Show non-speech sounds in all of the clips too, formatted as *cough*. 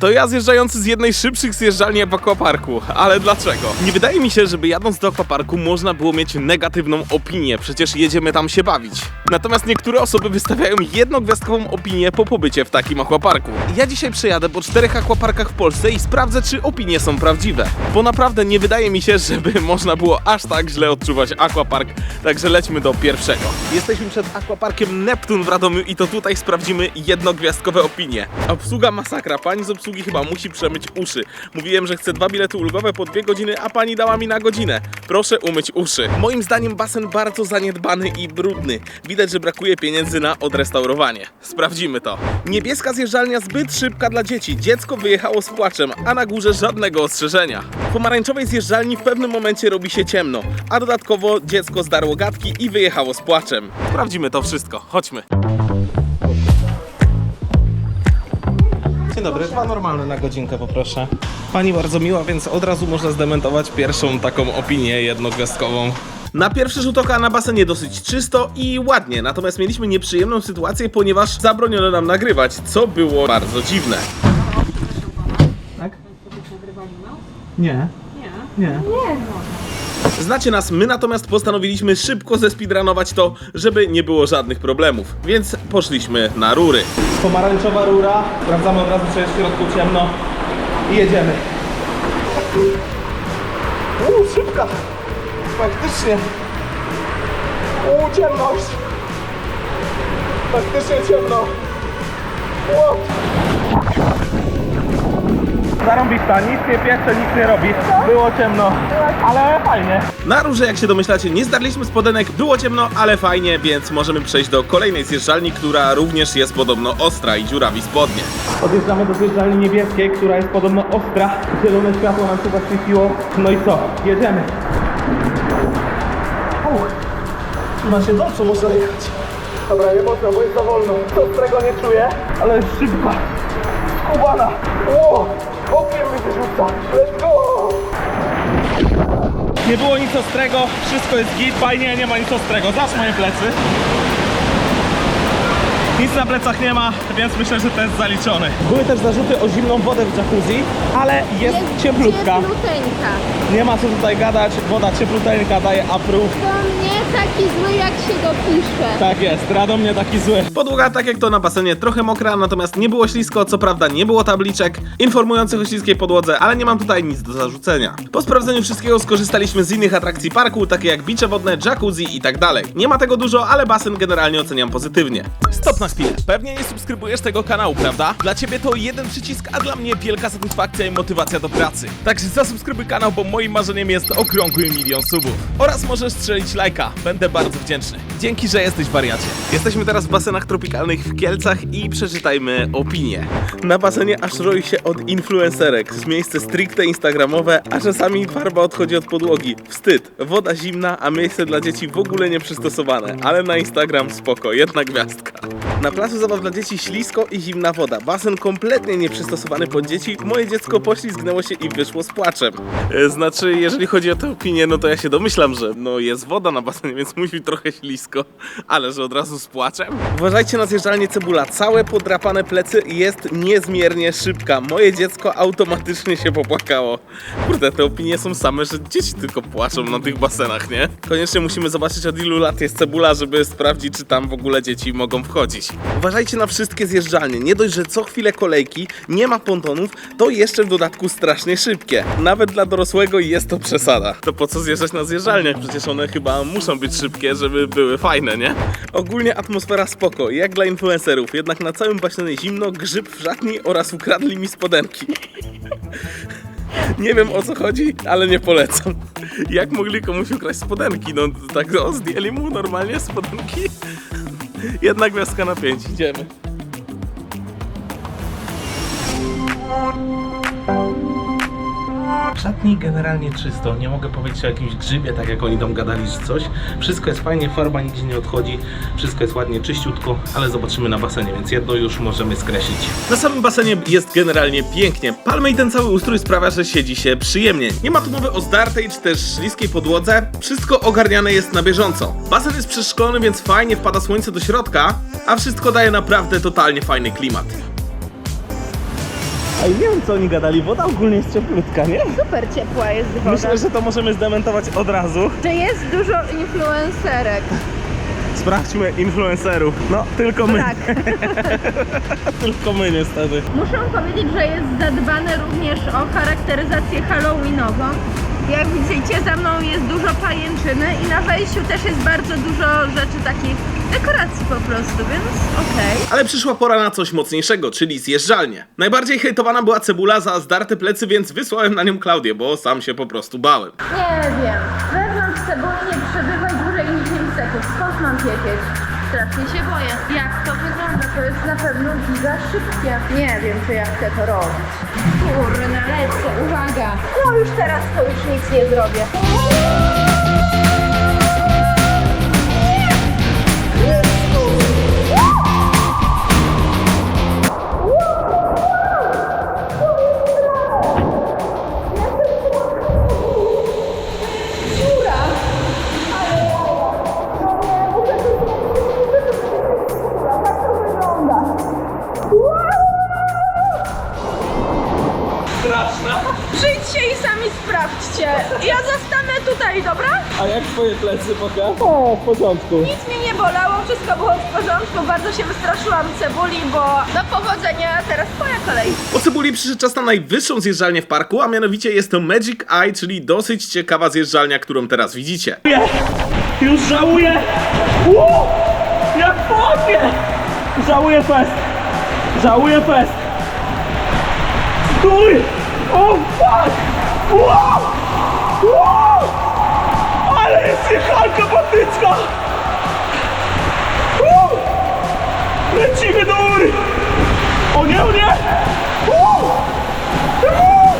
To ja zjeżdżający z jednej szybszych zjeżdżalni w aquaparku. Ale dlaczego? Nie wydaje mi się, żeby jadąc do aquaparku można było mieć negatywną opinię, przecież jedziemy tam się bawić. Natomiast niektóre osoby wystawiają jednogwiazdkową opinię po pobycie w takim aquaparku. Ja dzisiaj przejadę po czterech aquaparkach w Polsce i sprawdzę, czy opinie są prawdziwe. Bo naprawdę nie wydaje mi się, żeby *laughs* można było aż tak źle odczuwać aquapark, także lećmy do pierwszego. Jesteśmy przed aquaparkiem Neptun w Radomiu i to tutaj sprawdzimy jednogwiazdkowe opinie. Obsługa masakra, pani z obsługi chyba musi przemyć uszy. Mówiłem, że chcę dwa bilety ulgowe po dwie godziny, a pani dała mi na godzinę. Proszę umyć uszy. Moim zdaniem basen bardzo zaniedbany i brudny. Widać, że brakuje pieniędzy na odrestaurowanie. Sprawdzimy to. Niebieska zjeżdżalnia zbyt szybka dla dzieci. Dziecko wyjechało z płaczem, a na górze żadnego ostrzeżenia. W pomarańczowej zjeżdżalni w pewnym momencie robi się ciemno, a dodatkowo dziecko zdarło gadki i wyjechało z płaczem. Sprawdzimy to wszystko. Chodźmy. Dzień dobry, dwa normalne na godzinkę poproszę. Pani bardzo miła, więc od razu można zdementować pierwszą taką opinię jednogwiazdkową. Na pierwszy rzut oka na basenie dosyć czysto i ładnie, natomiast mieliśmy nieprzyjemną sytuację, ponieważ zabroniono nam nagrywać, co było bardzo dziwne. Tak? Nie. Nie. Nie. Znacie nas, my natomiast postanowiliśmy szybko zespeedrunować to, żeby nie było żadnych problemów, więc poszliśmy na rury. Pomarańczowa rura, sprawdzamy od razu, czy jest w środku ciemno i jedziemy. Uuu, szybka! Faktycznie. Uuu, ciemność! Faktycznie ciemno. Wow. Zarąbista, nic nie piecze, nic nie robi. Było ciemno, ale fajnie. Na rurze, jak się domyślacie, nie zdarliśmy spodenek, było ciemno, ale fajnie, więc możemy przejść do kolejnej zjeżdżalni, która również jest podobno ostra i dziurawi spodnie. Odjeżdżamy do zjeżdżalni niebieskiej, która jest podobno ostra. Zielone światło nam się zaświeciło. No i co? Jedziemy. Uch. Na siedząco można jechać. Dobra, nie można, bo jest za wolno. To którego nie czuję, ale jest szybka. Skubana. Ło! Let's go! Nie było nic ostrego, wszystko jest git, fajnie, nie ma nic ostrego. Zasz moje plecy. Nic na plecach nie ma, więc myślę, że to jest zaliczony. Były też zarzuty o zimną wodę w jacuzzi, ale jest, cieplutka. Ciepluteńka. Nie ma co tutaj gadać, woda ciepluteńka daje approve. To nie taki zły jak się dopisze. Tak jest, Radom nie taki zły. Podłoga, tak jak to na basenie, trochę mokra, natomiast nie było ślisko, co prawda nie było tabliczek informujących o śliskiej podłodze, ale nie mam tutaj nic do zarzucenia. Po sprawdzeniu wszystkiego skorzystaliśmy z innych atrakcji parku, takie jak bicze wodne, jacuzzi i tak dalej. Nie ma tego dużo, ale basen generalnie oceniam pozytywnie. Stop na chwilę. Pewnie nie subskrybujesz tego kanału, prawda? Dla ciebie to jeden przycisk, a dla mnie wielka satysfakcja i motywacja do pracy. Także zasubskrybuj kanał, bo moim marzeniem jest okrągły milion subów. Oraz możesz strzelić lajka. Będę bardzo wdzięczny. Dzięki, że jesteś wariacie. Jesteśmy teraz w basenach tropikalnych w Kielcach i przeczytajmy opinie. Na basenie aż roi się od influencerek. Z miejsce stricte instagramowe, a czasami farba odchodzi od podłogi. Wstyd. Woda zimna, a miejsce dla dzieci w ogóle nieprzystosowane. Ale na Instagram spoko, jedna gwiazdka. Na placu zabaw dla dzieci ślisko i zimna woda. Basen kompletnie nieprzystosowany pod dzieci. Moje dziecko poślizgnęło się i wyszło z płaczem. E, Znaczy, jeżeli chodzi o tę opinię, no to ja się domyślam, że no jest woda na basenie, więc musi trochę ślisko. Ale że od razu z płaczem? Uważajcie na zjeżdżalnię cebula. Całe podrapane plecy jest niezmiernie szybka. Moje dziecko automatycznie się popłakało. Kurde, te opinie są same, że dzieci tylko płaczą na tych basenach, nie? Koniecznie musimy zobaczyć od ilu lat jest cebula, żeby sprawdzić, czy tam w ogóle dzieci mogą wchodzić. Uważajcie na wszystkie zjeżdżalnie. Nie dość, że co chwilę kolejki, nie ma pontonów, to jeszcze w dodatku strasznie szybkie. Nawet dla dorosłego jest to przesada. To po co zjeżdżać na zjeżdżalniach? Przecież one chyba muszą być szybkie, żeby były fajne, nie? Ogólnie atmosfera spoko, jak dla influencerów. Jednak na całym basenie zimno, grzyb w oraz ukradli mi spodenki. Nie wiem o co chodzi, ale nie polecam. Jak mogli komuś ukraść spodenki? No tak o, zdjęli mu normalnie spodenki? *laughs* Jedna gwiazdka na pięć, idziemy. Szatni generalnie czysto, nie mogę powiedzieć o jakimś grzybie, tak jak oni tam gadali czy coś. Wszystko jest fajnie, farba nigdzie nie odchodzi, wszystko jest ładnie, czyściutko, ale zobaczymy na basenie, więc jedno już możemy skreślić. Na samym basenie jest generalnie pięknie. Palmy i ten cały ustrój sprawia, że siedzi się przyjemnie. Nie ma tu mowy o zdartej czy też śliskiej podłodze, wszystko ogarniane jest na bieżąco. Basen jest przeszklony, więc fajnie wpada słońce do środka, a wszystko daje naprawdę totalnie fajny klimat. A nie wiem co oni gadali, woda ogólnie jest cieplutka, nie? Super ciepła jest woda. Myślę, że to możemy zdementować od razu. Że jest dużo influencerek. Sprawdźmy influencerów. No, tylko my. Tak. *laughs* Tylko my niestety. Muszę powiedzieć, że jest zadbane również o charakteryzację halloweenową. Jak widzicie, za mną jest dużo pajęczyny i na wejściu też jest bardzo dużo rzeczy takich, dekoracji po prostu, więc okej. Ale przyszła pora na coś mocniejszego, czyli zjeżdżalnię. Najbardziej hejtowana była cebula za zdarte plecy, więc wysłałem na nią Klaudię, bo sam się po prostu bałem. Nie wiem, wewnątrz cebuli nie przebywaj dłużej niż 5 sekund. Skąd mam wiedzieć? Strasznie się boję. Jak to wygląda? To jest na pewno giga szybkie. Nie wiem, czy ja chcę to robić. Kurna, lecę, uwaga. No już teraz to już nic nie zrobię. Przyjdźcie i sami sprawdźcie. Ja zostanę tutaj, dobra? A jak twoje plecy pokaż? O, w porządku. Nic mnie nie bolało, wszystko było w porządku. Bardzo się wystraszyłam cebuli, bo do powodzenia, teraz twoja kolej. Po cebuli przyszedł czas na najwyższą zjeżdżalnię w parku, a mianowicie jest to Magic Eye, czyli dosyć ciekawa zjeżdżalnia, którą teraz widzicie. Już żałuję! Ło! Jak podnie! Żałuję fest! Żałuję fest! Stój! O fuck! Wow! Wow! Ale jest jechanka patyczka! Wow! Lecimy do góry! O nie, o nie! Wow! Wow!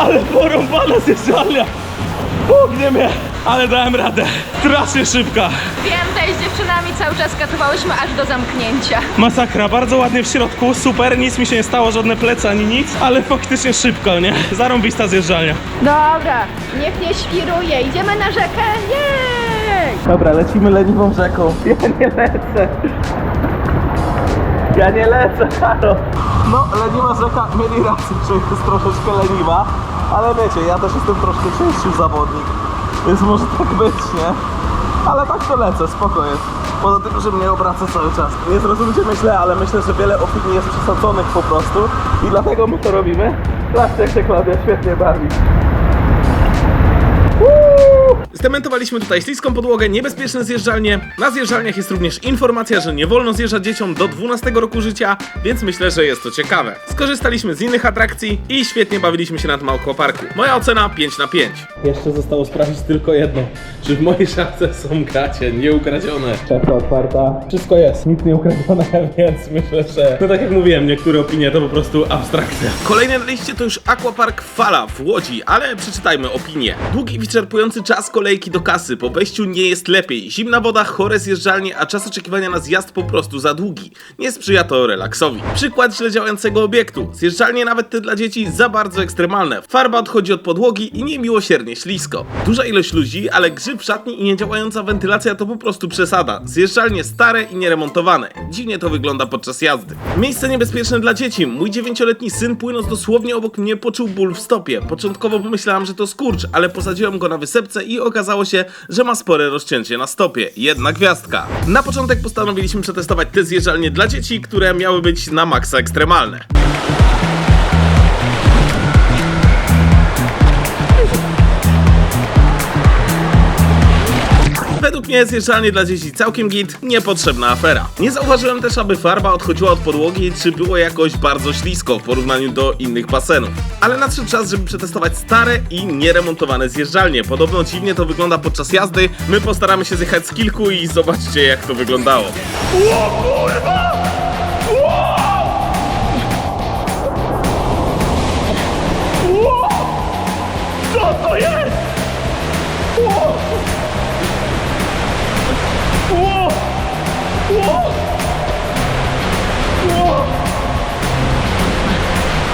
Ale porąbana zjeżdżalnia! Pognie mnie! Ale dałem radę. Strasznie szybka. Wiem, tutaj z dziewczynami cały czas katowałyśmy aż do zamknięcia. Masakra, bardzo ładnie w środku, super, nic mi się nie stało, żadne plecy ani nic, ale faktycznie szybko, nie? Zarąbista zjeżdżalnia. Dobra, niech nie świruje. Idziemy na rzekę? Jej! Dobra, lecimy leniwą rzeką. *laughs* Ja nie lecę. Ja nie lecę, halo. No, leniwa rzeka, mieli rację, że jest troszeczkę leniwa, ale wiecie, ja też jestem troszkę cięższy zawodnik, więc może tak być, nie? Ale tak to lecę, spoko jest. Poza tym, że mnie obraca cały czas. Nie zrozumcie myślę, ale myślę, że wiele opinii jest przesadzonych po prostu i dlatego my to robimy. Jak się Klaudia świetnie bawi. Zdementowaliśmy tutaj śliską podłogę, niebezpieczne zjeżdżalnie. Na zjeżdżalniach jest również informacja, że nie wolno zjeżdżać dzieciom do 12 roku życia, więc myślę, że jest to ciekawe. Skorzystaliśmy z innych atrakcji i świetnie bawiliśmy się na tym aquaparku. Moja ocena 5 na 5. Jeszcze zostało sprawdzić tylko jedno. Czy w mojej szafce są gacie nieukradzione? Szafka otwarta. Wszystko jest, nic nie ukradzione, *laughs* więc myślę, że... No tak jak mówiłem, niektóre opinie to po prostu abstrakcja. Kolejne na liście to już Aquapark Fala w Łodzi, ale przeczytajmy opinię. Długi i wyczerpujący czas kolejki do kasy, po wejściu nie jest lepiej. Zimna woda, chore zjeżdżalnie, a czas oczekiwania na zjazd po prostu za długi. Nie sprzyja to relaksowi. Przykład źle działającego obiektu. Zjeżdżalnie nawet te dla dzieci za bardzo ekstremalne. Farba odchodzi od podłogi i niemiłosiernie ślisko. Duża ilość ludzi, ale grzyb szatni i niedziałająca wentylacja to po prostu przesada. Zjeżdżalnie stare i nieremontowane. Dziwnie to wygląda podczas jazdy. Miejsce niebezpieczne dla dzieci. Mój dziewięcioletni syn płynąc dosłownie obok mnie poczuł ból w stopie. Początkowo pomyślałem, że to skurcz, ale posadziłem go na wysepce i okazało się, że ma spore rozcięcie na stopie. Jedna gwiazdka. Na początek postanowiliśmy przetestować te zjeżdżalnie dla dzieci, które miały być na maksa ekstremalne. Według mnie zjeżdżalnie dla dzieci całkiem git, niepotrzebna afera. Nie zauważyłem też, aby farba odchodziła od podłogi, czy było jakoś bardzo ślisko w porównaniu do innych basenów. Ale nadszedł czas, żeby przetestować stare i nieremontowane zjeżdżalnie. Podobno dziwnie to wygląda podczas jazdy. My postaramy się zjechać z kilku i zobaczcie jak to wyglądało. O! Co to jest? Wow!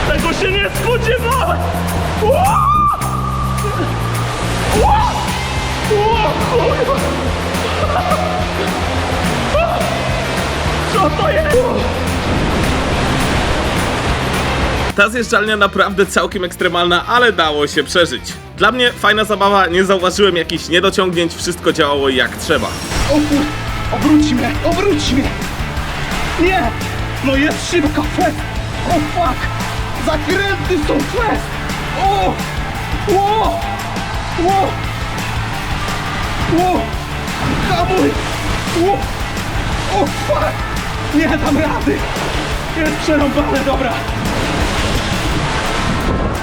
Tego się nie spodziewałem! Co to jest? Ta zjeżdżalnia naprawdę całkiem ekstremalna, ale dało się przeżyć. Dla mnie fajna zabawa, nie zauważyłem jakichś niedociągnięć, wszystko działało jak trzeba. O kur... Obróć mnie! Obróć mnie! Nie! No jest szybko! Fest! O fuck! Zakręty są fest! O! Ło! Ło! Ło! Hamuj! Ło! O fuck! Nie dam rady! Jest przerąbane, dobra!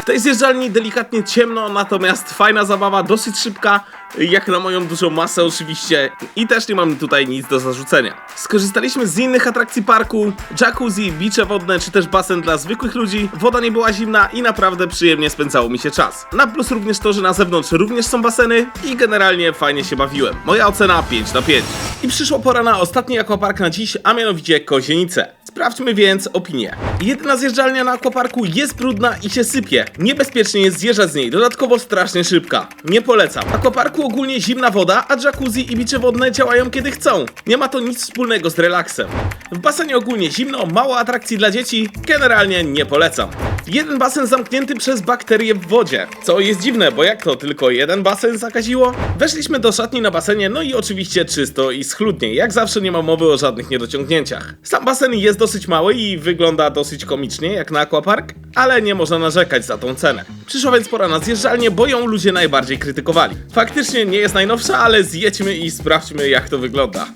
W tej zjeżdżalni delikatnie ciemno, natomiast fajna zabawa, dosyć szybka, jak na moją dużą masę oczywiście i też nie mam tutaj nic do zarzucenia. Skorzystaliśmy z innych atrakcji parku, jacuzzi, bicze wodne czy też basen dla zwykłych ludzi, woda nie była zimna i naprawdę przyjemnie spędzało mi się czas. Na plus również to, że na zewnątrz również są baseny i generalnie fajnie się bawiłem. Moja ocena 5 na 5. I przyszła pora na ostatni aquapark na dziś, a mianowicie Kozienice. Sprawdźmy więc opinię. Jedyna zjeżdżalnia na aquaparku jest brudna i się sypie. Niebezpiecznie jest zjeżdżać z niej, dodatkowo strasznie szybka. Nie polecam. W aquaparku ogólnie zimna woda, a jacuzzi i bicze wodne działają kiedy chcą. Nie ma to nic wspólnego z relaksem. W basenie ogólnie zimno, mało atrakcji dla dzieci, generalnie nie polecam. Jeden basen zamknięty przez bakterie w wodzie. Co jest dziwne, bo jak to tylko jeden basen zakaziło? Weszliśmy do szatni na basenie, no i oczywiście czysto i schludnie. Jak zawsze nie ma mowy o żadnych niedociągnięciach. Sam basen jest dosyć mały i wygląda dosyć komicznie, jak na aquapark, ale nie można narzekać za tą cenę. Przyszła więc pora na zjeżdżalnię, bo ją ludzie najbardziej krytykowali. Faktycznie nie jest najnowsza, ale zjedźmy i sprawdźmy jak to wygląda.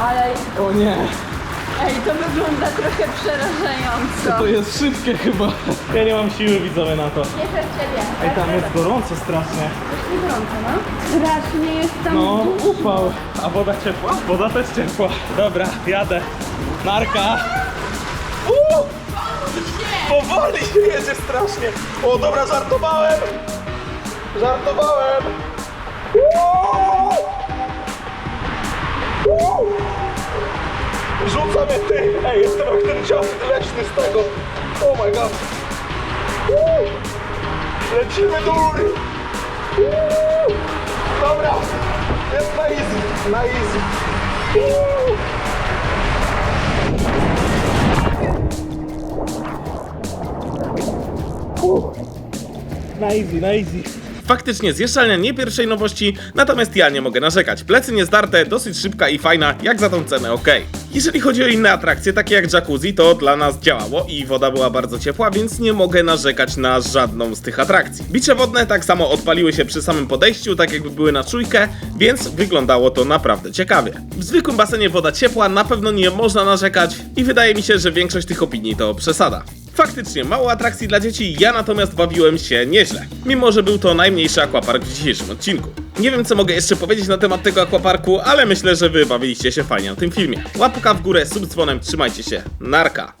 Ale O nie! ej, to wygląda trochę przerażająco. To jest szybkie chyba. Ja nie mam siły widzowie na to. Nie przez ciebie. Ej, tam jest gorąco strasznie. Strasznie gorąco, no. Strasznie jest tam No, dużo. upał. A woda ciepła? Woda też ciepła. Dobra, jadę. Narka. Uuu! Powoli się jedzie strasznie. O, dobra, żartowałem. Żartowałem. Uuu! Uuu! Rzuca mnie ty. Ej, jestem jak ten cios leśny z tego. Oh my god. Lecimy do góry. Dobra, jest na easy, na easy. Na easy, na easy. Faktycznie zjeżdżalnia nie pierwszej nowości, natomiast ja nie mogę narzekać. Plecy nie zdarte, dosyć szybka i fajna, jak za tą cenę ok. Jeżeli chodzi o inne atrakcje, takie jak jacuzzi, to dla nas działało i woda była bardzo ciepła, więc nie mogę narzekać na żadną z tych atrakcji. Bicze wodne tak samo odpaliły się przy samym podejściu, tak jakby były na czujkę, więc wyglądało to naprawdę ciekawie. W zwykłym basenie woda ciepła, na pewno nie można narzekać i wydaje mi się, że większość tych opinii to przesada. Faktycznie mało atrakcji dla dzieci, ja natomiast bawiłem się nieźle. Mimo, że był to najmniejszy aquapark w dzisiejszym odcinku. Nie wiem co mogę jeszcze powiedzieć na temat tego aquaparku, ale myślę, że wy bawiliście się fajnie na tym filmie. Łapka w górę, sub dzwonem, trzymajcie się. Narka.